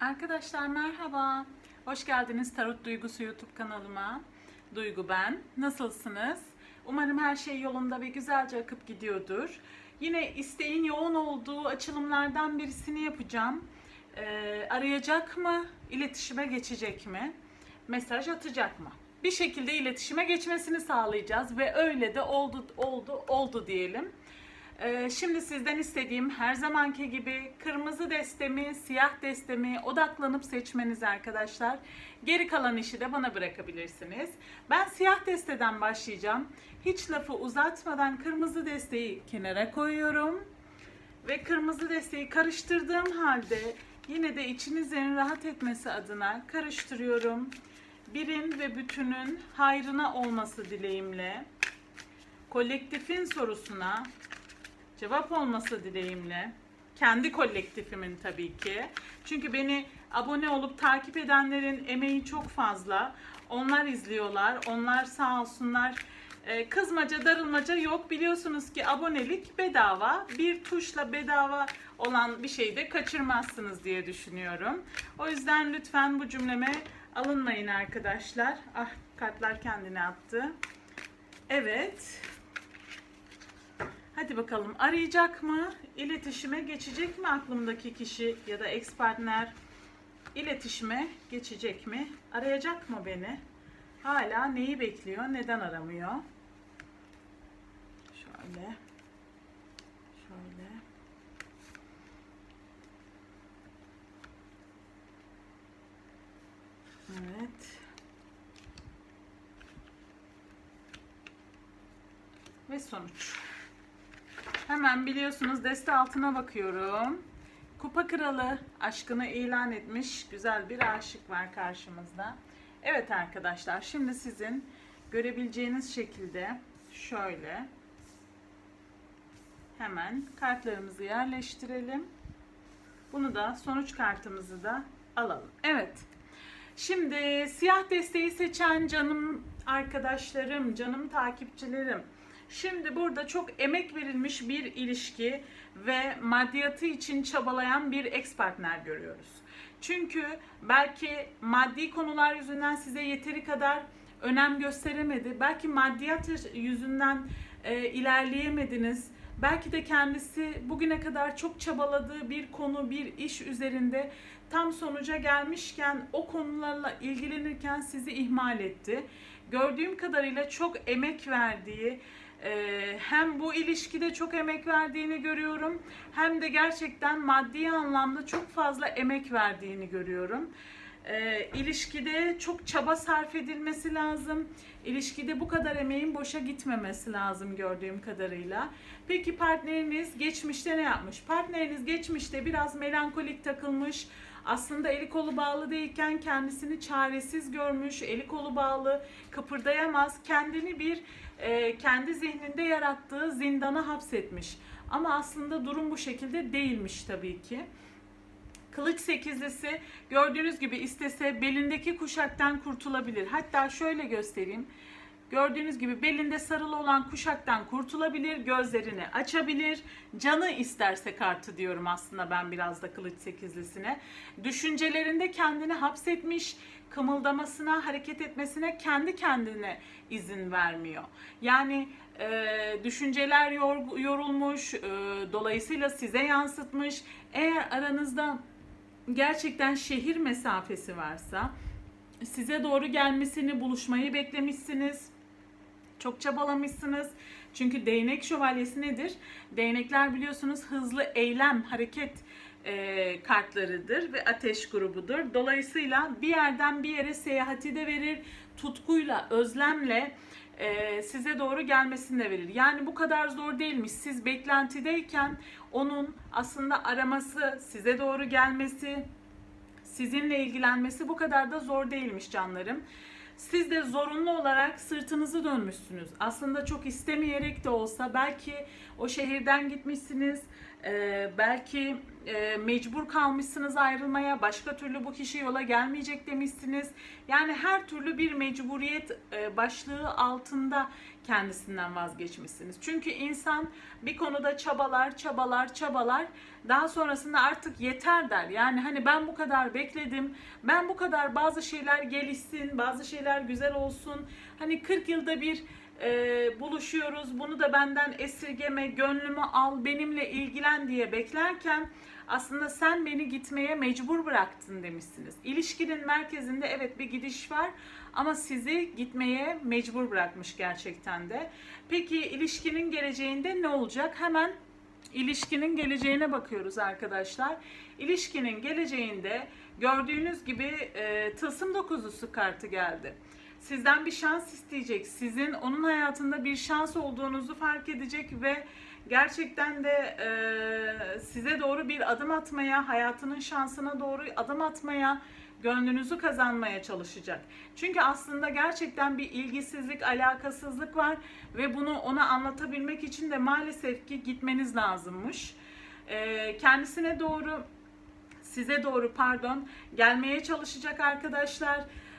Arkadaşlar merhaba. Hoş geldiniz Tarot Duygusu YouTube kanalıma. Duygu ben. Nasılsınız? Umarım her şey yolunda ve güzelce akıp gidiyordur. Yine isteğin yoğun olduğu açılımlardan birisini yapacağım. Ee, arayacak mı? İletişime geçecek mi? Mesaj atacak mı? Bir şekilde iletişime geçmesini sağlayacağız ve öyle de oldu oldu oldu diyelim. Ee, şimdi sizden istediğim her zamanki gibi kırmızı destemi, siyah destemi odaklanıp seçmeniz arkadaşlar. Geri kalan işi de bana bırakabilirsiniz. Ben siyah desteden başlayacağım. Hiç lafı uzatmadan kırmızı desteği kenara koyuyorum. Ve kırmızı desteği karıştırdığım halde yine de içinizin rahat etmesi adına karıştırıyorum. Birin ve bütünün hayrına olması dileğimle kolektifin sorusuna cevap olması dileğimle. Kendi kolektifimin tabii ki. Çünkü beni abone olup takip edenlerin emeği çok fazla. Onlar izliyorlar. Onlar sağ olsunlar. Ee, Kızmaca, darılmaca yok. Biliyorsunuz ki abonelik bedava. Bir tuşla bedava olan bir şeyi de kaçırmazsınız diye düşünüyorum. O yüzden lütfen bu cümleme alınmayın arkadaşlar. Ah kartlar kendine attı. Evet. Hadi bakalım arayacak mı? İletişime geçecek mi aklımdaki kişi ya da ex partner? İletişime geçecek mi? Arayacak mı beni? Hala neyi bekliyor? Neden aramıyor? Şöyle. Şöyle. Evet. Ve sonuç. Hemen biliyorsunuz deste altına bakıyorum. Kupa kralı aşkını ilan etmiş güzel bir aşık var karşımızda. Evet arkadaşlar şimdi sizin görebileceğiniz şekilde şöyle hemen kartlarımızı yerleştirelim. Bunu da sonuç kartımızı da alalım. Evet. Şimdi siyah desteği seçen canım arkadaşlarım, canım takipçilerim. Şimdi burada çok emek verilmiş bir ilişki ve maddiyatı için çabalayan bir ex partner görüyoruz. Çünkü belki maddi konular yüzünden size yeteri kadar önem gösteremedi. Belki maddiyat yüzünden e, ilerleyemediniz. Belki de kendisi bugüne kadar çok çabaladığı bir konu, bir iş üzerinde tam sonuca gelmişken o konularla ilgilenirken sizi ihmal etti. Gördüğüm kadarıyla çok emek verdiği, ee, hem bu ilişkide çok emek verdiğini görüyorum hem de gerçekten maddi anlamda çok fazla emek verdiğini görüyorum. Ee, ilişkide çok çaba sarf edilmesi lazım. İlişkide bu kadar emeğin boşa gitmemesi lazım gördüğüm kadarıyla. Peki partneriniz geçmişte ne yapmış? Partneriniz geçmişte biraz melankolik takılmış. Aslında eli kolu bağlı değilken kendisini çaresiz görmüş, eli kolu bağlı, kıpırdayamaz, kendini bir e, kendi zihninde yarattığı zindana hapsetmiş. Ama aslında durum bu şekilde değilmiş tabii ki. Kılıç sekizlisi gördüğünüz gibi istese belindeki kuşaktan kurtulabilir. Hatta şöyle göstereyim. Gördüğünüz gibi belinde sarılı olan kuşaktan kurtulabilir, gözlerini açabilir. Canı isterse kartı diyorum aslında ben biraz da kılıç sekizlisine. Düşüncelerinde kendini hapsetmiş, kımıldamasına, hareket etmesine kendi kendine izin vermiyor. Yani e, düşünceler yor, yorulmuş, e, dolayısıyla size yansıtmış. Eğer aranızda gerçekten şehir mesafesi varsa size doğru gelmesini, buluşmayı beklemişsiniz. Çok çabalamışsınız. Çünkü değnek şövalyesi nedir? Değnekler biliyorsunuz hızlı eylem, hareket e, kartlarıdır ve ateş grubudur. Dolayısıyla bir yerden bir yere seyahati de verir. Tutkuyla, özlemle e, size doğru gelmesini de verir. Yani bu kadar zor değilmiş. Siz beklentideyken onun aslında araması, size doğru gelmesi, sizinle ilgilenmesi bu kadar da zor değilmiş canlarım. Siz de zorunlu olarak sırtınızı dönmüşsünüz. Aslında çok istemeyerek de olsa belki o şehirden gitmişsiniz. Ee, belki e, mecbur kalmışsınız ayrılmaya, başka türlü bu kişi yola gelmeyecek demişsiniz. Yani her türlü bir mecburiyet e, başlığı altında kendisinden vazgeçmişsiniz. Çünkü insan bir konuda çabalar, çabalar, çabalar. Daha sonrasında artık yeter der. Yani hani ben bu kadar bekledim. Ben bu kadar bazı şeyler gelişsin, bazı şeyler güzel olsun. Hani 40 yılda bir e, buluşuyoruz. Bunu da benden esirgeme, gönlümü al, benimle ilgilen diye beklerken aslında sen beni gitmeye mecbur bıraktın demişsiniz. İlişkinin merkezinde evet bir gidiş var ama sizi gitmeye mecbur bırakmış gerçekten de. Peki ilişkinin geleceğinde ne olacak? Hemen ilişkinin geleceğine bakıyoruz arkadaşlar. İlişkinin geleceğinde gördüğünüz gibi e, tılsım dokuzusu kartı geldi. Sizden bir şans isteyecek. Sizin onun hayatında bir şans olduğunuzu fark edecek ve gerçekten de e, size doğru bir adım atmaya, hayatının şansına doğru adım atmaya, gönlünüzü kazanmaya çalışacak. Çünkü aslında gerçekten bir ilgisizlik, alakasızlık var ve bunu ona anlatabilmek için de maalesef ki gitmeniz lazımmış. E, kendisine doğru, size doğru pardon, gelmeye çalışacak arkadaşlar. E,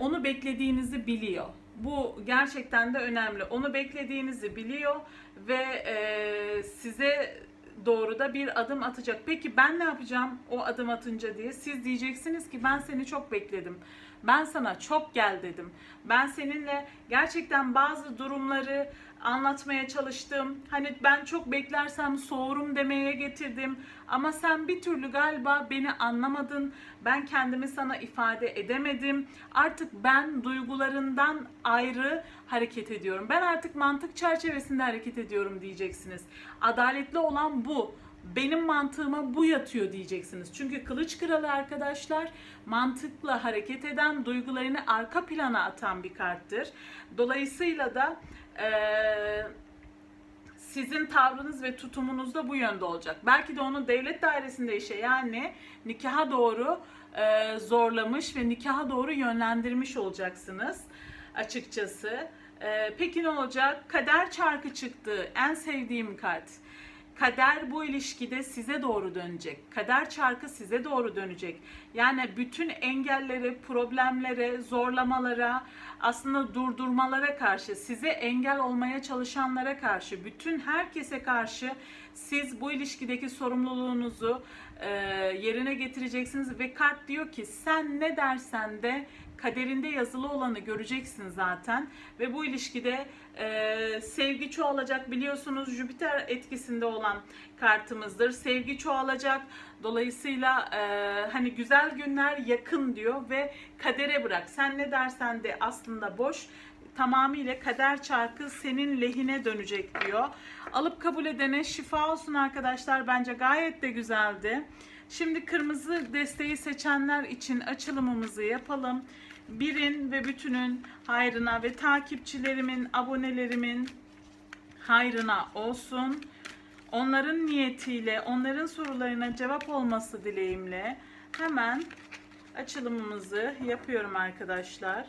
onu beklediğinizi biliyor. Bu gerçekten de önemli. Onu beklediğinizi biliyor ve e, size doğru da bir adım atacak. Peki ben ne yapacağım o adım atınca diye? Siz diyeceksiniz ki ben seni çok bekledim. Ben sana çok gel dedim. Ben seninle gerçekten bazı durumları anlatmaya çalıştım. Hani ben çok beklersem soğurum demeye getirdim. Ama sen bir türlü galiba beni anlamadın. Ben kendimi sana ifade edemedim. Artık ben duygularından ayrı hareket ediyorum. Ben artık mantık çerçevesinde hareket ediyorum diyeceksiniz. Adaletli olan bu benim mantığıma bu yatıyor diyeceksiniz. Çünkü kılıç kralı arkadaşlar mantıkla hareket eden, duygularını arka plana atan bir karttır. Dolayısıyla da eee sizin tavrınız ve tutumunuz da bu yönde olacak. Belki de onu devlet dairesinde işe yani nikaha doğru e, zorlamış ve nikaha doğru yönlendirmiş olacaksınız açıkçası. E, peki ne olacak? Kader çarkı çıktı. En sevdiğim kart. Kader bu ilişkide size doğru dönecek. Kader çarkı size doğru dönecek. Yani bütün engellere, problemlere, zorlamalara, aslında durdurmalara karşı, size engel olmaya çalışanlara karşı, bütün herkese karşı siz bu ilişkideki sorumluluğunuzu e, yerine getireceksiniz ve kart diyor ki sen ne dersen de kaderinde yazılı olanı göreceksin zaten ve bu ilişkide e, sevgi çoğalacak biliyorsunuz Jüpiter etkisinde olan kartımızdır. Sevgi çoğalacak. Dolayısıyla e, hani güzel günler yakın diyor ve kadere bırak. Sen ne dersen de aslında boş tamamıyla kader çarkı senin lehine dönecek diyor. Alıp kabul edene şifa olsun arkadaşlar. Bence gayet de güzeldi. Şimdi kırmızı desteği seçenler için açılımımızı yapalım. Birin ve bütünün hayrına ve takipçilerimin, abonelerimin hayrına olsun. Onların niyetiyle, onların sorularına cevap olması dileğimle hemen açılımımızı yapıyorum arkadaşlar.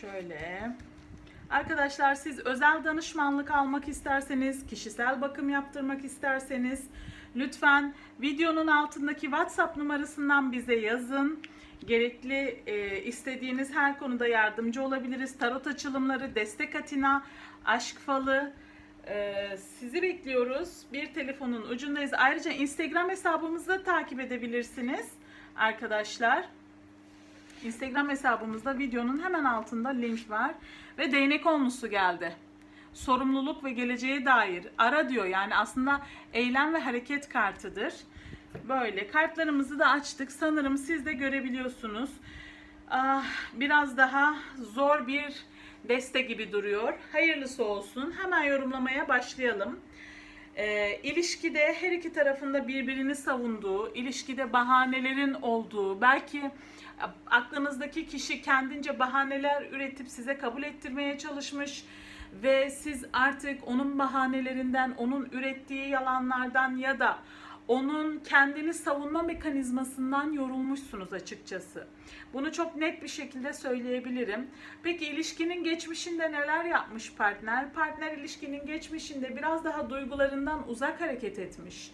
Şöyle. Arkadaşlar siz özel danışmanlık almak isterseniz, kişisel bakım yaptırmak isterseniz lütfen videonun altındaki WhatsApp numarasından bize yazın. Gerekli e, istediğiniz her konuda yardımcı olabiliriz. Tarot açılımları, destek atina, aşk falı, ee, sizi bekliyoruz. Bir telefonun ucundayız. Ayrıca Instagram hesabımızı da takip edebilirsiniz arkadaşlar. Instagram hesabımızda videonun hemen altında link var. Ve değnek olmusu geldi. Sorumluluk ve geleceğe dair ara diyor. Yani aslında eylem ve hareket kartıdır. Böyle kartlarımızı da açtık. Sanırım siz de görebiliyorsunuz. Ah, biraz daha zor bir deste gibi duruyor. Hayırlısı olsun. Hemen yorumlamaya başlayalım. E, ilişkide her iki tarafında birbirini savunduğu, ilişkide bahanelerin olduğu, belki aklınızdaki kişi kendince bahaneler üretip size kabul ettirmeye çalışmış ve siz artık onun bahanelerinden, onun ürettiği yalanlardan ya da onun kendini savunma mekanizmasından yorulmuşsunuz açıkçası. Bunu çok net bir şekilde söyleyebilirim. Peki ilişkinin geçmişinde neler yapmış partner? Partner ilişkinin geçmişinde biraz daha duygularından uzak hareket etmiş.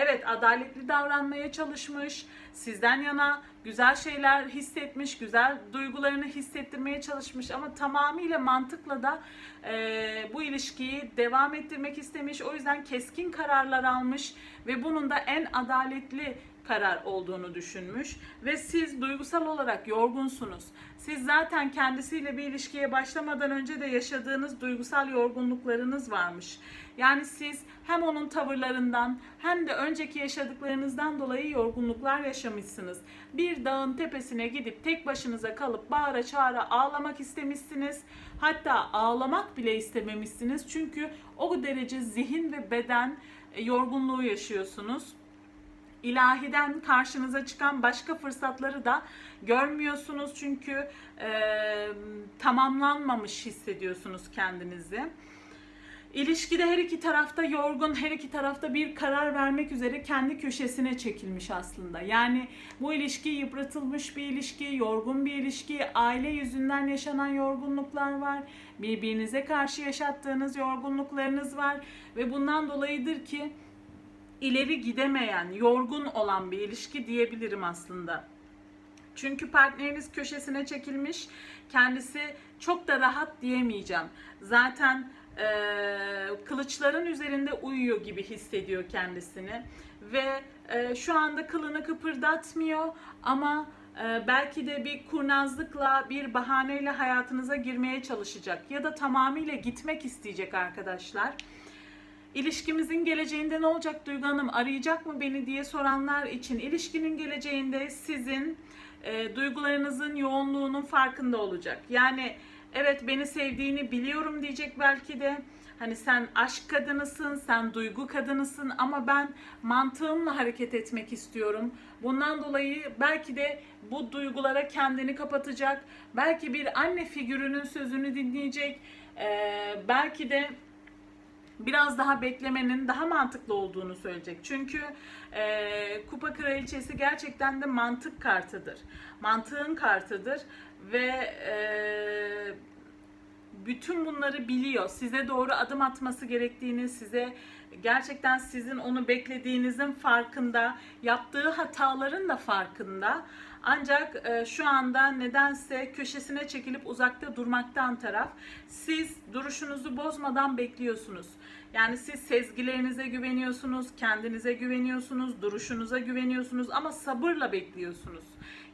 Evet adaletli davranmaya çalışmış, sizden yana güzel şeyler hissetmiş, güzel duygularını hissettirmeye çalışmış ama tamamıyla mantıkla da e, bu ilişkiyi devam ettirmek istemiş. O yüzden keskin kararlar almış ve bunun da en adaletli karar olduğunu düşünmüş ve siz duygusal olarak yorgunsunuz. Siz zaten kendisiyle bir ilişkiye başlamadan önce de yaşadığınız duygusal yorgunluklarınız varmış. Yani siz hem onun tavırlarından hem de önceki yaşadıklarınızdan dolayı yorgunluklar yaşamışsınız. Bir dağın tepesine gidip tek başınıza kalıp bağıra çağıra ağlamak istemişsiniz. Hatta ağlamak bile istememişsiniz. Çünkü o derece zihin ve beden e, yorgunluğu yaşıyorsunuz ilahiden karşınıza çıkan başka fırsatları da görmüyorsunuz çünkü e, tamamlanmamış hissediyorsunuz kendinizi. İlişkide her iki tarafta yorgun, her iki tarafta bir karar vermek üzere kendi köşesine çekilmiş aslında. Yani bu ilişki yıpratılmış bir ilişki, yorgun bir ilişki, aile yüzünden yaşanan yorgunluklar var. Birbirinize karşı yaşattığınız yorgunluklarınız var ve bundan dolayıdır ki ileri gidemeyen, yorgun olan bir ilişki diyebilirim aslında. Çünkü partneriniz köşesine çekilmiş, kendisi çok da rahat diyemeyeceğim. Zaten e, kılıçların üzerinde uyuyor gibi hissediyor kendisini ve e, şu anda kılını kıpırdatmıyor ama e, belki de bir kurnazlıkla, bir bahaneyle hayatınıza girmeye çalışacak ya da tamamıyla gitmek isteyecek arkadaşlar. İlişkimizin geleceğinde ne olacak Duygu Hanım? Arayacak mı beni diye soranlar için ilişkinin geleceğinde sizin e, duygularınızın yoğunluğunun farkında olacak. Yani evet beni sevdiğini biliyorum diyecek belki de. Hani sen aşk kadınısın, sen duygu kadınısın ama ben mantığımla hareket etmek istiyorum. Bundan dolayı belki de bu duygulara kendini kapatacak. Belki bir anne figürünün sözünü dinleyecek. Ee, belki de biraz daha beklemenin daha mantıklı olduğunu söyleyecek. Çünkü e, Kupa Kraliçesi gerçekten de mantık kartıdır. Mantığın kartıdır ve e, bütün bunları biliyor. Size doğru adım atması gerektiğini, size gerçekten sizin onu beklediğinizin farkında, yaptığı hataların da farkında. Ancak e, şu anda nedense köşesine çekilip uzakta durmaktan taraf. Siz duruşunuzu bozmadan bekliyorsunuz. Yani siz sezgilerinize güveniyorsunuz, kendinize güveniyorsunuz, duruşunuza güveniyorsunuz ama sabırla bekliyorsunuz.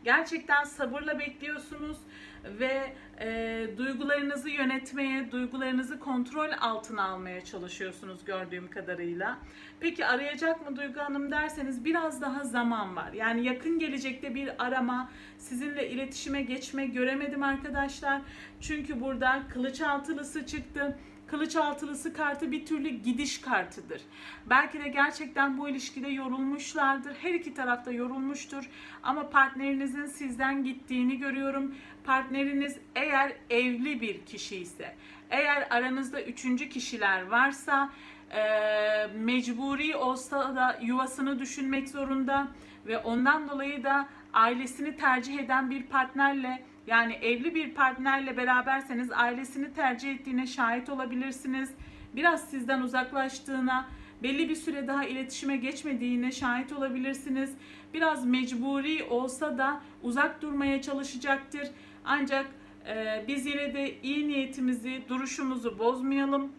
Gerçekten sabırla bekliyorsunuz ve e, duygularınızı yönetmeye, duygularınızı kontrol altına almaya çalışıyorsunuz gördüğüm kadarıyla. Peki arayacak mı Duygu Hanım derseniz biraz daha zaman var. Yani yakın gelecekte bir arama, sizinle iletişime geçme göremedim arkadaşlar. Çünkü burada kılıç altılısı çıktı. Kılıç altılısı kartı bir türlü gidiş kartıdır. Belki de gerçekten bu ilişkide yorulmuşlardır. Her iki tarafta yorulmuştur. Ama partnerinizin sizden gittiğini görüyorum. Partneriniz eğer evli bir kişi ise, eğer aranızda üçüncü kişiler varsa, e, mecburi olsa da yuvasını düşünmek zorunda ve ondan dolayı da ailesini tercih eden bir partnerle yani evli bir partnerle beraberseniz ailesini tercih ettiğine şahit olabilirsiniz. Biraz sizden uzaklaştığına, belli bir süre daha iletişime geçmediğine şahit olabilirsiniz. Biraz mecburi olsa da uzak durmaya çalışacaktır. Ancak e, biz yine de iyi niyetimizi, duruşumuzu bozmayalım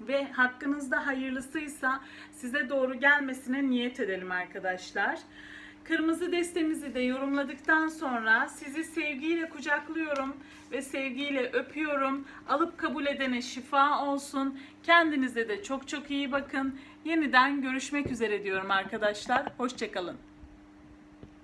ve hakkınızda hayırlısıysa size doğru gelmesine niyet edelim arkadaşlar. Kırmızı destemizi de yorumladıktan sonra sizi sevgiyle kucaklıyorum ve sevgiyle öpüyorum. Alıp kabul edene şifa olsun. Kendinize de çok çok iyi bakın. Yeniden görüşmek üzere diyorum arkadaşlar. Hoşçakalın.